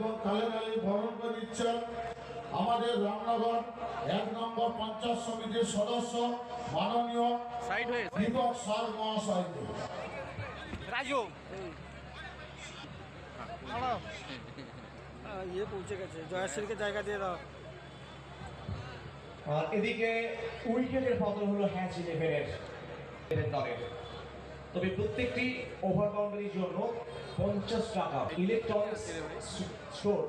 এবং কালের আলী বরণ করে দিচ্ছেন আমাদের রামনগর এক নম্বর পঞ্চায়েত সমিতির সদস্য মাননীয় দীপক সার মহাশয়কে রাজু। ইয়ে পৌঁছে গেছে। জয়াশ্রীকে জায়গা দিয়ে দাও। এদিকে উইকেটের পতন হলো হ্যাচ ইলেভেনের দলের। তবে প্রত্যেকটি ওভার বাউন্ডারির জন্য পঞ্চাশ টাকা। ইলেকট্রনিক্স স্টোর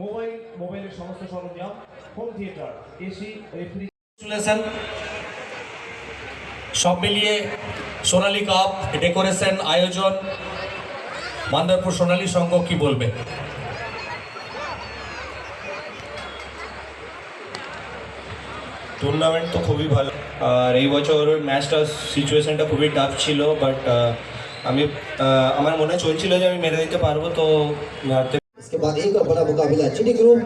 মোবাইল মোবাইলের সমস্ত সরঞ্জাম হোম থিয়েটার এসি রেফ্রিজারেশন সব মিলিয়ে সোনালী কাপ ডেকোরেশন আয়োজন, মান্দারপুর সোনালী সংঘ কি বলবে? টুর্নামেন্ট তো খুবই ভালো আর এই বছর ম্যাচটা সিচুয়েশনটা খুবই টাফ ছিল বাট আমি আহ, আমার মনে চলছিল যে আমি মেরে দিতে পারবো তো হারতে इसके बाद एक और बड़ा मुकाबला चिनी ग्रुप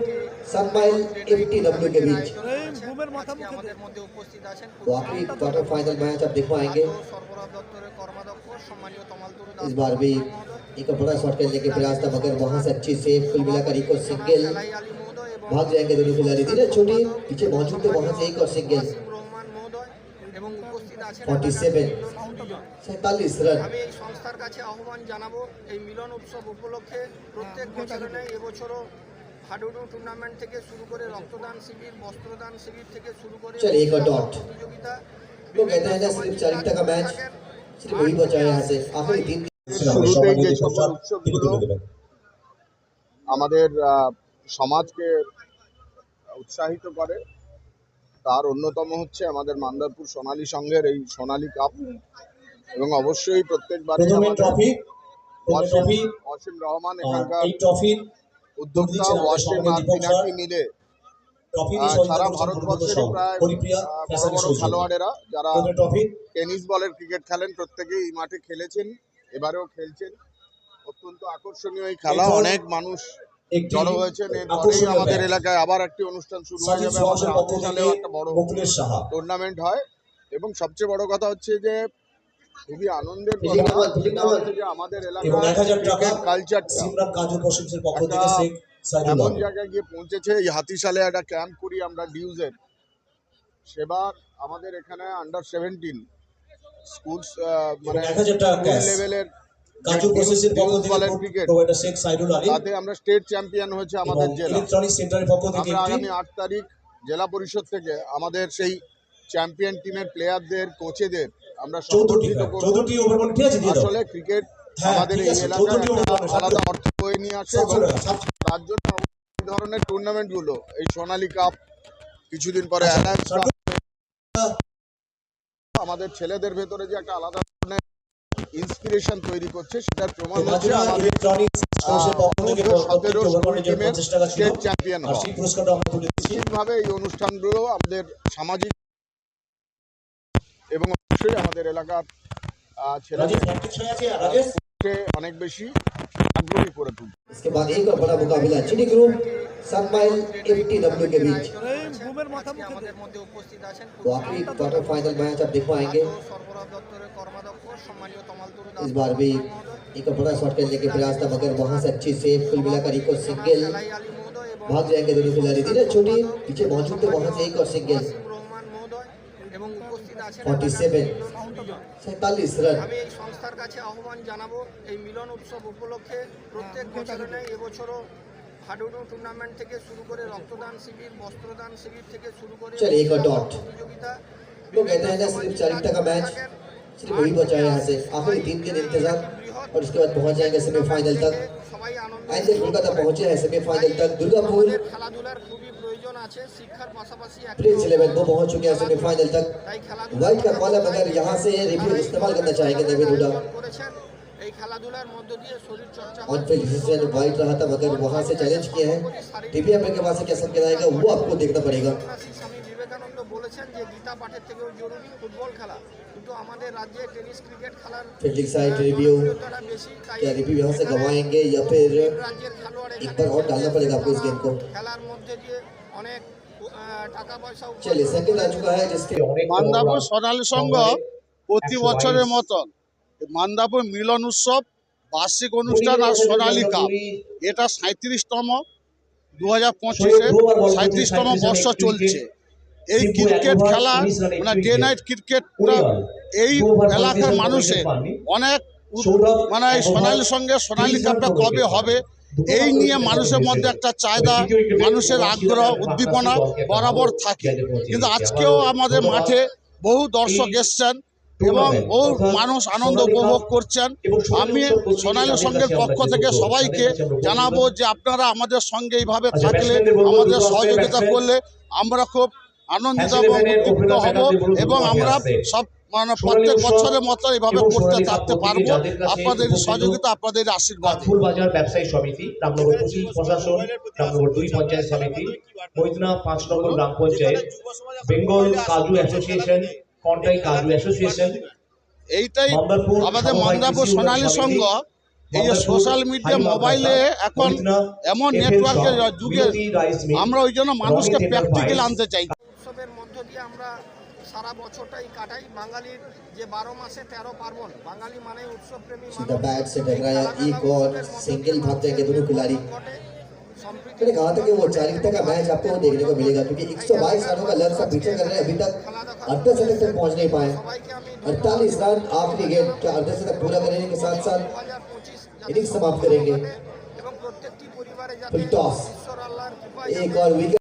सनमाइल एफटी डब्ल्यू के बीच ঘুমের মাথা মুখে দে। আমাদের মধ্যে উপস্থিত আছেন तो आखिरी क्वार्टर फाइनल मैच आप देख पाएंगे সরবরাহ দপ্তরের কর্মাধ্যক্ষ সম্মানীয় তমালতুর इस बार भी एक और बड़ा शॉट खेलने के प्रयास था मगर वहां से अच्छी सेव कुल मिलाकर एक और सिंगल भाग जाएंगे বলে खिलाड़ी धीरे ছুটি पीछे मौजूद थे वहां से एक এবং উপস্থিত ফর্টি 47 47 রান আমি এই সংস্থার কাছে আহ্বান জানাব এই মিলন উৎসব উপলক্ষে প্রত্যেক বছরে এবছরও হাডুডু টুর্নামেন্ট থেকে শুরু করে রক্তদান শিবির বস্ত্রদান শিবির থেকে শুরু করে চল এক ডট তো लोग এটা हैं ना টাকা ম্যাচ टका मैच বাজারে আছে আপনি দিন যে আমাদের সমাজকে উৎসাহিত করে। তার অন্যতম হচ্ছে আমাদের মান্দারপুর সোনালী সংঘের এই সোনালী কাপ। এবং অবশ্যই প্রত্যেকবার অসীম রহমান এখানকার উদ্যোক্তা ওয়াসিম আর পিনাকি মিলে। সারা ভারতবর্ষের প্রায় বড় বড় খেলোয়াড়েরা যারা টেনিস বলের ক্রিকেট খেলেন প্রত্যেকেই এই মাঠে খেলেছেন এবারেও খেলছেন। অত্যন্ত আকর্ষণীয় এই খেলা। অনেক মানুষ জড়ো হয়েছেন এরপরেই আমাদের এলাকায় আবার একটি অনুষ্ঠান শুরু হয়ে যাবে আমাদের একটা বড় টুর্নামেন্ট হয়। এবং সবচেয়ে বড় কথা হচ্ছে যে খুবই আনন্দের যে আমাদের এলাকার কালচারটা এমন জায়গায় গিয়ে পৌঁছেছে এই হাতিশালে একটা ক্যাম্প করি আমরা ডিউজের সেবার আমাদের এখানে আন্ডার সেভেন্টিন স্কুল মানে। লেভেলের কাজু প্রসেসের পক্ষ থেকে ক্রিকেট প্রোভাইডার শেখ সাইদুল আলী। তাতে আমরা স্টেট চ্যাম্পিয়ন হয়েছে আমাদের জেলা। ইলেকট্রনিক সেন্টারের পক্ষ থেকে আমরা আগামী আট তারিখ জেলা পরিষদ থেকে আমাদের সেই চ্যাম্পিয়ন টিমের প্লেয়ারদের কোচেদের আমরা চৌদ্দটি চৌদ্দটি ওভার ঠিক আছে দিয়ে আসলে ক্রিকেট হ্যাঁ, আমাদের এই এলাকায় আলাদা অর্থ বয়ে নিয়ে আসে এবং তার জন্য এই ধরনের টুর্নামেন্টগুলো এই সোনালী কাপ কিছুদিন পরে আচ্ছা, অ্যালায়েন্স আমাদের ছেলেদের ভেতরে যে একটা আলাদা ইন্সপিরেশন তৈরি করছে সেটার প্রমাণ হচ্ছে বাজরা আমাদের ইলেকট্রনিক্স স্টোর্সের পক্ষ থেকে সতেরো প্রত্যেকটি ওভার বলের জন্য টিমের 50 টাকা ছিল স্টেট চ্যাম্পিয়ন আর হওয়া সেই পুরস্কারটা আমরা তুলে দিচ্ছি নিশ্চিতভাবে এই অনুষ্ঠানগুলো আমাদের সামাজিক এবং অবশ্যই আমাদের এলাকার আহ, রাজেশ ছেলেদের প্র্যাকটিস হয়ে আছে রাজেশ অনেক বেশি আগ্রহী করে তুলবে इसके बाद एक और बड़ा मुकाबला चिनी ग्रुप सनमाइल एफटी डब्ल्यू के बीच ঘুমের মাথা আজকে মুখে দে। আমাদের মধ্যে উপস্থিত আছেন तो आखिरी क्वार्टर फाइनल मैच आप देख पाएंगे इस बार भी इको बड़ा शॉट खेलने की प्रयास था मगर वहाँ से अच्छी सेव कुल मिलाकर इको सिंगल भाग जाएंगे दोनों खिलाड़ी। धीरे छोटी पीछे मौजूद थे वहाँ से एक और सिंगल ফর্টি সেভেন সেতাল্লিশ রান আমি এই সংস্থার কাছে আহ্বান জানাব এই মিলন উৎসব উপলক্ষে প্রত্যেক বছরে এবছরও হাডুডু টুর্নামেন্ট থেকে শুরু করে রক্তদান শিবির বস্ত্রদান শিবির থেকে শুরু করে চলে এক ডট প্রতিযোগিতা লোক এটা এটা সির্ফ 40 টাকা ম্যাচ सिर्फ वही बचा है यहाँ से आखिरी तीन दिन इंतजार और उसके बाद पहुंच जाएंगे सेमीफाइनल तक সবাই আনন্দ ऐसे कोलकाता पहुंचे हैं सेमीफाइनल तक दुर्गापुर আমাদের খেলাধুলার খুবই প্রয়োজন আছে শিক্ষার পাশাপাশি একটা प्रिंस इलेवन वो पहुंच चुके हैं सेमीफाइनल तक তাই খেলাধুলা व्हाइट का कॉलम अगर यहाँ से रिव्यू इस्तेमाल करना चाहेंगे नवीन हुडा করেছেন এই খেলাধুলার মধ্য দিয়ে শরীর চর্চা ऑन फील्ड डिसीजन व्हाइट रहा था मगर वहां से चैलेंज किया है टीपीएम के पास से क्या संकेत आएगा वो आपको देखना पड़ेगा সন্ন্যাসী স্বামী বিবেকানন্দ বলেছেন যে গীতা পাঠের থেকেও জরুরি ফুটবল খেলা কিন্তু আমাদের রাজ্যে টেনিস ক্রিকেট খেলার फील्डिंग साइड रिव्यू জনপ্রিয়তাটা বেশি তাই क्या रिव्यू यहाँ से गवाएंगे या फिर রাজ্যের খেলোয়াড় एक এখানে बार और डालना पड़ेगा आपको इस गेम को খেলার মধ্যে দিয়ে অনেক আহ, টাকা পয়সা উপার্জন चलिए संकेत आ चुका है जिसके মান্দাপুর সোনালী সংঘ প্রতি বছরের মতন মান্দাপুর মিলন উৎসব বার্ষিক অনুষ্ঠান আর সোনালী কাপ এটা সাঁত্রিশতম দু হাজার পঁচিশে সাঁত্রিশতম বর্ষ চলছে এই ক্রিকেট খেলা মানে ডে নাইট ক্রিকেটটা এই এলাকার মানুষের অনেক মানে এই সোনালির সঙ্গে সোনালী কাপটা কবে হবে? এই নিয়ে মানুষের মধ্যে একটা চাহিদা মানুষের আগ্রহ উদ্দীপনা বরাবর থাকে। কিন্তু আজকেও আমাদের মাঠে বহু দর্শক এসছেন এবং বহু মানুষ আনন্দ উপভোগ করছেন। আমি সোনালী সঙ্গের পক্ষ থেকে সবাইকে জানাব যে আপনারা আমাদের সঙ্গে এইভাবে থাকলে আমাদের সহযোগিতা করলে আমরা খুব আনন্দিত এবং উদ্দীপ্ত হব এবং আমরা সব মানে প্রত্যেক বছরের মতো এইভাবে করতে থাকতে পারব। আপনাদের সহযোগিতা আপনাদের আশীর্বাদ। ফুলবাজার ব্যবসায়ী সমিতি রামনগর প্রশাসন রামনগর দুই পঞ্চায়েত সমিতি মৈদনা পাঁচ নম্বর গ্রাম পঞ্চায়েত বেঙ্গল কাজু অ্যাসোসিয়েশন কন্টাই কাজু অ্যাসোসিয়েশন এইটাই আমাদের মন্দাপুর সোনালী সংঘ এই যে সোশ্যাল মিডিয়া মোবাইলে এখন এমন নেটওয়ার্কের যুগে আমরা ওই জন্য মানুষকে প্র্যাকটিক্যাল আনতে চাই। দিয়ে আমরা সারা বছরটাই কাটাই বাঙালির যে বারো মাসে তেরো পার্বণ বাঙালি মানে উৎসব প্রেমী सीधा बैट से टकराया एक और सिंगल भाग जाएंगे दोनों खिलाड़ी मैंने कहा था कि वो चालीस का मैच आपको वो देखने को मिलेगा क्योंकि 122 रनों का लक्ष्य पीछे कर रहे हैं अभी तक अर्धे शतक तक पहुंच नहीं पाए अड़तालीस रन आखिरी गेट का अर्धे शतक पूरा करने के साथ साथ इनिंग्स समाप्त करेंगे এবং প্রত্যেকটি পরিবারে যাতে Full toss. ঈশ্বর আল্লাহর কৃপায় एक और विकेट